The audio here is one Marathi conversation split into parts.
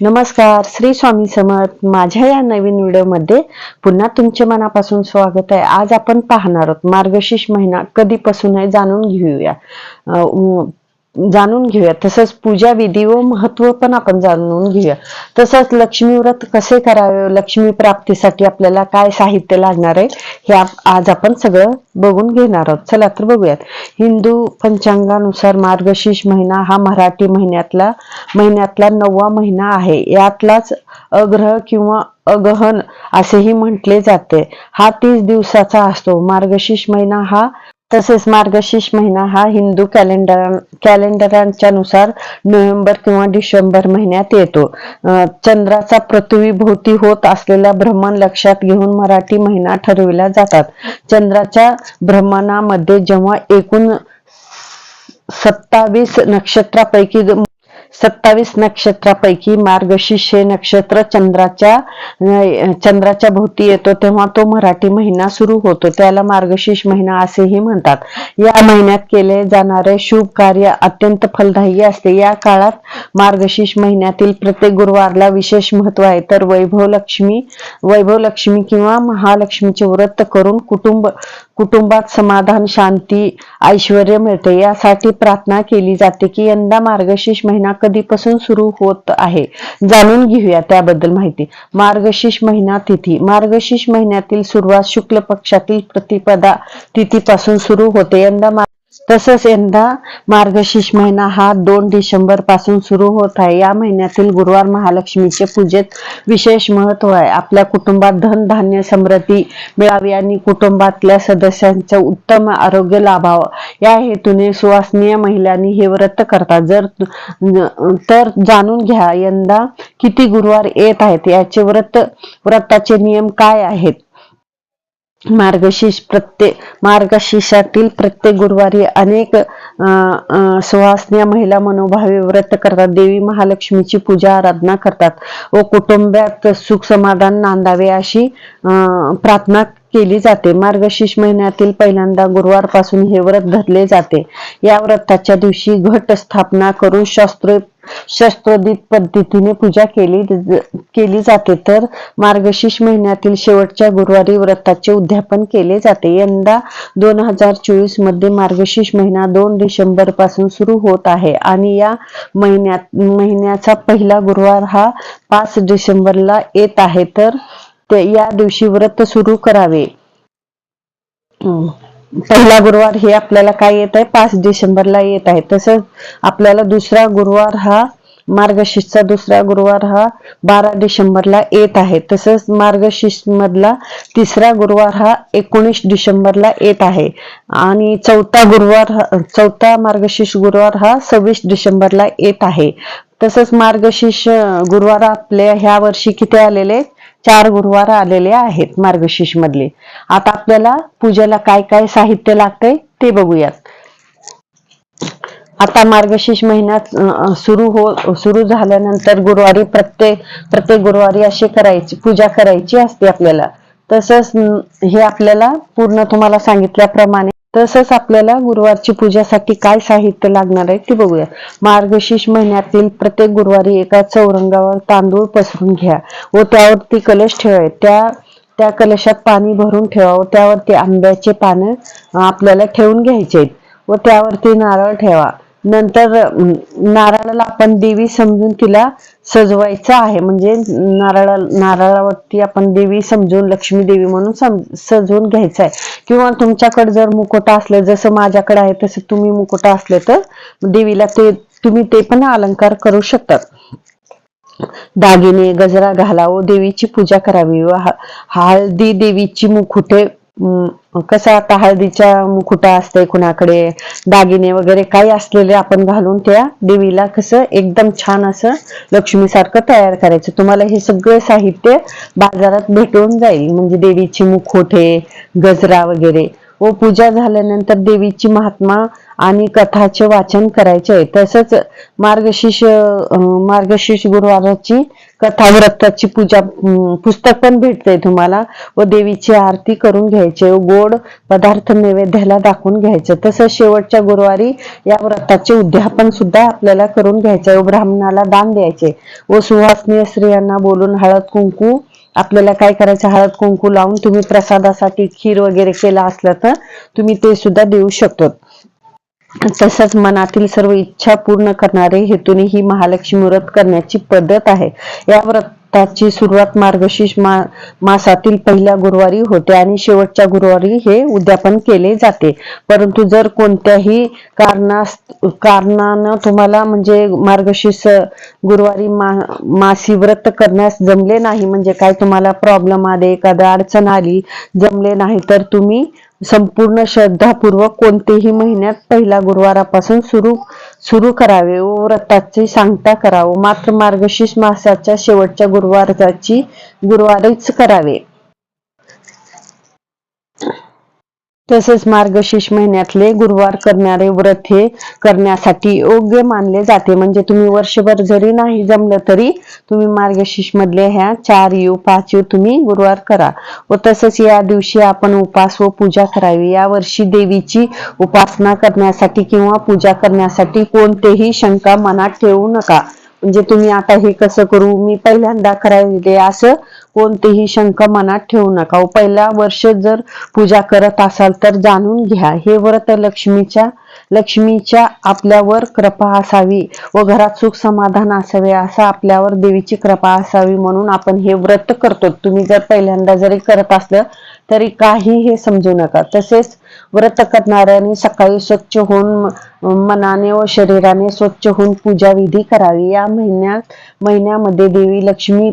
नमस्कार श्री स्वामी समर्थ. माझ्या या नवीन व्हिडिओमध्ये पुन्हा तुमचे मनापासून स्वागत आहे. आज आपण पाहणार आहोत मार्गशीर्ष महिना कधीपासून आहे जाणून घेऊया. जाणून घेऊया. तसंच पूजा विधी व महत्त्व पण आपण जाणून घेऊया. तसंच लक्ष्मी व्रत कसे करावे लक्ष्मी प्राप्तीसाठी आपल्याला काय साहित्य लागणार आहे हे आज आपण सगळं बघून घेणार आहोत. चला तर बघूयात. हिंदू पंचांगानुसार मार्गशीर्ष महिना हा मराठी महिन्यातला महिन्यातला नववा महिना आहे. यातलाच अग्रह किंवा अगहन असेही म्हटले जाते. हा तीस दिवसाचा असतो. मार्गशीर्ष महिना हा तसेच मार्गशीर्ष महिना हा हिंदू कॅलेंडर कॅलेंडरांच्या नुसार नोव्हेंबर किंवा डिसेंबर महिन्यात येतो. चंद्राचा पृथ्वीभोवती होत असलेला भ्रमण लक्षात घेऊन मराठी महिना ठरविला जातात. चंद्राच्या भ्रमणामध्ये जेव्हा एकूण सत्तावीस नक्षत्रापैकी सत्तावीस नक्षत्रापैकी मार्गशीर्ष हे नक्षत्र चंद्राच्या चंद्राच्या भोवती येतो तेव्हा तो मराठी महिना सुरू होतो. त्याला मार्गशीर्ष महिना असेही म्हणतात. या महिन्यात केले जाणारे शुभ कार्य अत्यंत फलदायी असते. या काळात मार्गशीर्ष महिन्यातील प्रत्येक गुरुवारला विशेष महत्त्व आहे. तर वैभव लक्ष्मी वैभव लक्ष्मी किंवा महालक्ष्मीचे व्रत करून कुटुंब कुटुंबात समाधान शांती ऐश्वर मिळते. यासाठी प्रार्थना केली जाते की यंदा मार्गशीर्ष महिना कधीपासून सुरू होत आहे. जाणून घेऊया त्याबद्दल माहिती. मार्गशीर्ष महिना तिथी. मार्गशीर्ष महिन्यातील सुरुवात शुक्ल पक्षातील प्रतिपदा तिथीपासून सुरू होते. यंदा तसंच यंदा मार्गशीर्ष महिना हा दोन डिसेंबरपासून सुरू होत आहे. या महिन्यातील गुरुवार महालक्ष्मीचे पूजेत विशेष महत्त्व आहे. आपल्या कुटुंबात धन धान्य समृद्धी मिळावी आणि कुटुंबातल्या सदस्यांचं उत्तम आरोग्य लाभावं. या हेतूने सुवासनीय महिलांनी हे व्रत करतात. जर तर जाणून घ्या यंदा किती गुरुवार येत आहेत. याचे व्रत व्रताचे नियम काय आहेत? मार्गशीर्ष प्रत्येक मार्गशीर्षातील प्रत्येक गुरुवारी अनेक अं, महिला मनोभावे व्रत करतात. देवी महालक्ष्मीची पूजा आराधना करतात. व कुटुंबात सुख समाधान नांदावे अशी प्रार्थना केली जाते. मार्गशीर्ष महिन्यातील पहिल्यांदा गुरुवारपासून हे व्रत धरले जाते. या व्रताच्या दिवशी घट स्थापना करून शास्त्र शस्त्रोदित पद्धतीने पूजा केली केली जाते. तर मार्गशीर्ष महिन्यातील शेवटच्या गुरुवारी व्रताचे उद्यापन केले जाते. यंदा दोन हजार चोवीसमध्ये मार्गशीर्ष महिना दोन डिसेंबरपासून सुरू होत आहे आणि या महिन्यात महिन्याचा पहिला गुरुवार हा पाच डिसेंबरला येत आहे. तर या दिवशी व्रत सुरू करावे. पहिला गुरुवार हे आपल्याला काय येत आहे? पाच डिसेंबरला येत आहे. तसंच आपल्याला दुसरा गुरुवार हा मार्गशीर्षचा दुसरा गुरुवार हा बारा डिसेंबरला येत आहे. तसंच मार्गशीर्ष मधला तिसरा गुरुवार हा एकोणीस डिसेंबरला येत आहे. आणि चौथा गुरुवार चौथा मार्गशीर्ष गुरुवार हा सव्वीस डिसेंबरला येत आहे. तसंच मार्गशीर्ष गुरुवार आपल्या ह्या वर्षी किती आलेले? चार गुरुवार आलेले आहेत मार्गशीर्ष मधले आता आपल्याला पूजेला काय काय साहित्य लागतंय ते बघूयात. आता मार्गशीर्ष महिन्यात सुरू हो सुरू झाल्यानंतर गुरुवारी प्रत्येक प्रत्येक गुरुवारी अशी करायची पूजा करायची असते आपल्याला. तसंच हे आपल्याला पूर्ण तुम्हाला सांगितल्याप्रमाणे तसंच आपल्याला गुरुवारची पूजासाठी काय साहित्य लागणार आहे ते बघूया. मार्गशीर्ष महिन्यातील प्रत्येक गुरुवारी एका चौरंगावर तांदूळ पसरून घ्या व त्यावरती कलश ठेवाय त्या त्या कलशात पाणी भरून ठेवावं. त्यावरती आंब्याचे पानं आपल्याला ठेवून घ्यायचे आहेत. व त्यावरती नारळ ठेवा. नंतर नारळाला आपण देवी समजून तिला सजवायचं आहे. म्हणजे नारळा नारळावरती आपण देवी समजून लक्ष्मी देवी म्हणून सजवून घ्यायचं आहे. किंवा तुमच्याकडे जर मुकुट असलं जसं माझ्याकडे आहे तसं तुम्ही मुकुट असले तर देवीला ते तुम्ही ते पण अलंकार करू शकतात. दागिने गजरा घालावं देवीची पूजा करावी. व हळदी देवीची मुकुटे कसं आता हळदीच्या मुकुटा असते कुणाकडे दागिने वगैरे काही असलेले आपण घालून त्या देवीला कसं एकदम छान असं लक्ष्मीसारखं तयार करायचं. तुम्हाला हे सगळं साहित्य बाजारात भेटून जाईल. म्हणजे देवीची मुखोटे गजरा वगैरे. व पूजा झाल्यानंतर देवीची महात्मा आणि कथाचे वाचन करायचे आहे. तसंच मार्गशीर्ष मार्गशीर्ष गुरुवाराची कथा व्रताची पूजा पुस्तक पण भेटते तुम्हाला व देवीची आरती करून घ्यायचे व गोड पदार्थ नैवेद्याला दाखवून घ्यायचं. तसंच शेवटच्या गुरुवारी या व्रताचे उद्यापन सुद्धा आपल्याला करून घ्यायचे व ब्राह्मणाला दान द्यायचे व सुवासनीय स्त्रियांना बोलून हळद कुंकू आपल्याला काय करायचं? हळद कुंकू लावून तुम्ही प्रसादासाठी खीर वगैरे केला असलं तर तुम्ही ते सुद्धा देऊ शकतो. तसंच मनातील सर्व इच्छा पूर्ण करणारे हेतूने ही महालक्ष्मी व्रत करण्याची पद्धत आहे. या व्रताची सुरुवात मार्गशीर्ष मा मासातील पहिल्या गुरुवारी होते आणि शेवटच्या गुरुवारी हे उद्यापन केले जाते. परंतु जर कोणत्याही कारणास कारणानं तुम्हाला म्हणजे मार्गशीर्ष गुरुवारी मा मासी व्रत करण्यास जमले नाही म्हणजे काय तुम्हाला प्रॉब्लेम आले एखादा अडचण आली जमले नाही तर तुम्ही संपूर्ण श्रद्धापूर्वक कोणतेही महिन्यात पहिल्या गुरुवारापासून सुरू सुरू करावे व व्रताची सांगता करावं. मात्र मार्गशीर्ष मासाच्या शेवटच्या गुरुवाराची गुरुवारीच करावे. तसेच मार्गशीर्ष महिन्यातले गुरुवार करणारे व्रत हे करण्यासाठी योग्य मानले जाते. म्हणजे तुम्ही वर्षभर जरी नाही जमलं तरी तुम्ही मार्गशीर्ष मधले ह्या चार यू पाच यू तुम्ही गुरुवार करा. व तसंच या दिवशी आपण उपास व पूजा करावी. या वर्षी देवीची उपासना करण्यासाठी किंवा पूजा करण्यासाठी कोणतेही शंका मनात ठेवू नका. म्हणजे तुम्ही आता हे कसं करू? मी पहिल्यांदा करायचे असं कोणतीही शंका मनात ठेवू नका. हो, पहिला वर्ष जर पूजा करत असाल तर जाणून घ्या. हे व्रत लक्ष्मीच्या लक्ष्मीच्या आपल्यावर कृपा असावी व घरात सुख समाधान असावे असं आपल्यावर देवीची कृपा असावी म्हणून आपण हे व्रत करतो. तुम्ही जर पहिल्यांदा जरी करत असलं तरी काही हे समजू नका. तसेच व्रत करणाऱ्यांनी सकाळी स्वच्छ होऊन मनाने व शरीराने स्वच्छ होऊन पूजा विधी करावी. या महिन्यात महिन्यामध्ये देवी लक्ष्मी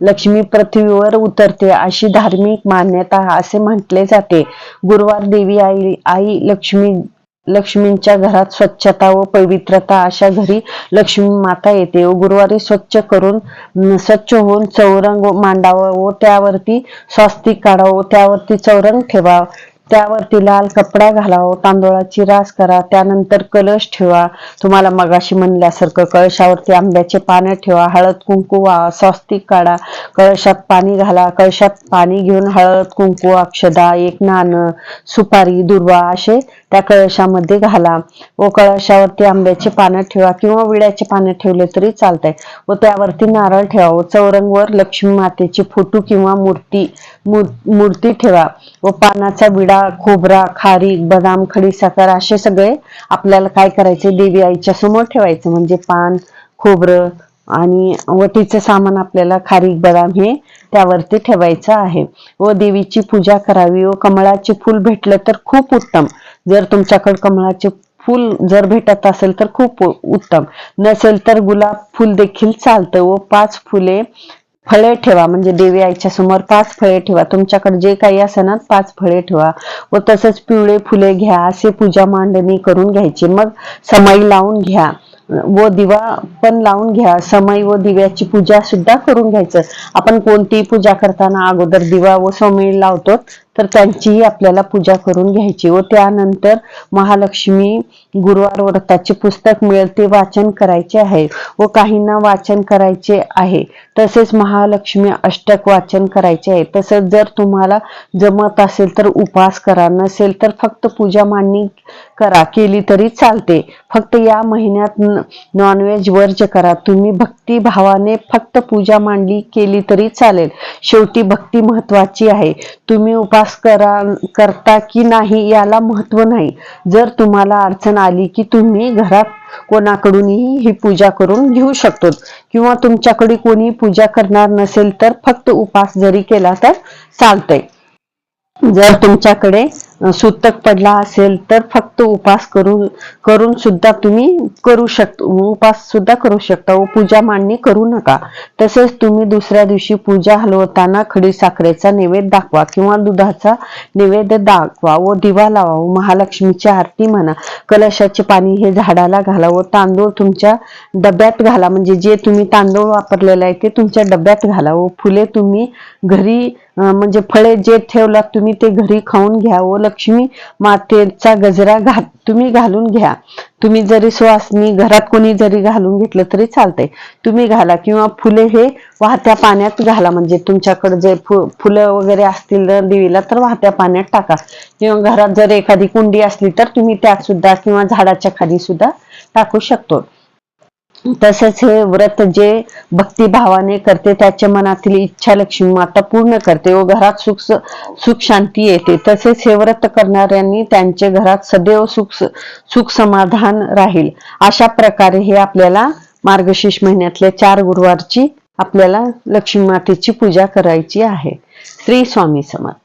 लक्ष्मी पृथ्वीवर उतरते अशी धार्मिक मान्यता असे म्हटले जाते. गुरुवार देवी आई आई लक्ष्मी लक्ष्मींच्या घरात स्वच्छता व पवित्रता अशा घरी लक्ष्मी माता येते. व गुरुवारी स्वच्छ करून स्वच्छ होऊन चौरंग मांडावं व त्यावरती स्वास्तिक काढावं त्यावरती चौरंग ठेवावं. त्यावरती लाल कपडा घालावं तांदूळाची रास करा त्यानंतर कलश ठेवा. तुम्हाला मगाशी म्हणल्यासारखं कळशावरती आंब्याचे पानं ठेवा हळद कुंकू वा स्वास्तिक काढा. कळशात पाणी घाला कळशात पाणी घेऊन हळद कुंकू अक्षदा एक नाणं सुपारी दुर्वा असे त्या कळशामध्ये घाला. व कळशावरती आंब्याचे पानं ठेवा किंवा विड्याचे पानं ठेवले तरी चालतंय. व त्यावरती नारळ ठेवा व चौरंगवर लक्ष्मी मातेची फोटो किंवा मूर्ती मूर्ती ठेवा. व पानाचा विडा खोबरा खारीक बदाम खडी साखर असे सगळे आपल्याला काय करायचे? देवी आईच्या समोर ठेवायचं. म्हणजे पान खोबरं आणि वटीचं सामान आपल्याला खारीक बदाम हे त्यावरती ठेवायचं आहे. व देवीची पूजा करावी. व कमळाचे फूल भेटलं तर खूप उत्तम. जर तुमच्याकडे कमळाचे फूल जर भेटत असेल तर खूप उत्तम. नसेल तर गुलाब फूल देखील चालतं. व पाच फुले फळे ठेवा म्हणजे देवी आईच्या समोर पाच फळे ठेवा. तुमच्याकडे जे काही असेल पाच फळे ठेवा. व तसंच पिवळे फुले घ्या असे पूजा मांडणी करून घ्यायची. मग समई लावून घ्या. व दिवा पण लावून घ्या. समई व दिव्याची पूजा सुद्धा करून घ्यायचं. आपण कोणतीही पूजा करताना अगोदर दिवा व समई लावतो. तर त्यांचीही आपल्याला पूजा करून घ्यायची व त्यानंतर महालक्ष्मी गुरुवार व्रताचे पुस्तक मिळेल ते वाचन करायचे आहे व काहींना वाचन करायचे आहे. तसेच महालक्ष्मी अष्टक वाचन करायचे आहे. तसंच जर तुम्हाला जमत असेल तर उपवास करा नसेल तर फक्त पूजा मांडणी करा केली तरी चालते. फक्त या महिन्यात नॉनव्हेज वर्ज करा. तुम्ही भक्ती भावाने फक्त पूजा मांडली केली तरी चालेल. शेवटी भक्ती महत्वाची आहे. तुम्ही उपास करा करता की नाही याला महत्त्व नाही. जर तुम्हाला अडचण आली की तुम्ही घरात कोणाकडूनही ही पूजा करून घेऊ शकतो. किंवा तुमच्याकडे कोणी पूजा करणार नसेल तर फक्त उपास जरी केला तर चालतंय. जर तुमच्याकडे सुतक पडला असेल तर फक्त उपास करू करून सुद्धा तुम्ही करू शकता उपास सुद्धा करू शकता. व पूजा मांडणी करू नका. तसेच तुम्ही दुसऱ्या दिवशी पूजा हलवताना खडी साखरेचा नैवेद्य दाखवा किंवा दुधाचा नैवेद्य दाखवा व दिवा लावा. व महालक्ष्मीची आरती म्हणा. कलशाचे पाणी हे झाडाला घाला व तांदूळ तुमच्या डब्यात घाला. म्हणजे जे तुम्ही तांदूळ वापरलेला आहे ते तुमच्या डब्यात घाला. व फुले तुम्ही घरी म्हणजे फळे जे ठेवलात तुम्ही ते घरी खाऊन घ्या. व लक्ष्मी मातेचा गजरा घात तुम्ही घालून घ्या. तुम्ही जरी सुवासनी घरात कोणी जरी घालून घेतलं तरी चालतंय. तुम्ही घाला किंवा फुले हे वाहत्या पाण्यात घाला. म्हणजे तुमच्याकडे जे फु- फुलं वगैरे असतील देवीला तर वाहत्या पाण्यात टाका. किंवा घरात जर एखादी कुंडी असली तर तुम्ही त्यात सुद्धा किंवा झाडाच्या खाली सुद्धा टाकू शकतो. तसंच हे व्रत जे भक्तिभावाने करते त्याच्या मनातील इच्छा लक्ष्मी माता पूर्ण करते. व घरात सुख सुख शांती येते. तसेच हे व्रत करणाऱ्यांनी त्यांच्या घरात सदैव सुख सुख समाधान राहील. अशा प्रकारे हे आपल्याला मार्गशीर्ष महिन्यातल्या चार गुरुवारची आपल्याला लक्ष्मी मातेची पूजा करायची आहे. श्री स्वामी समर्थ.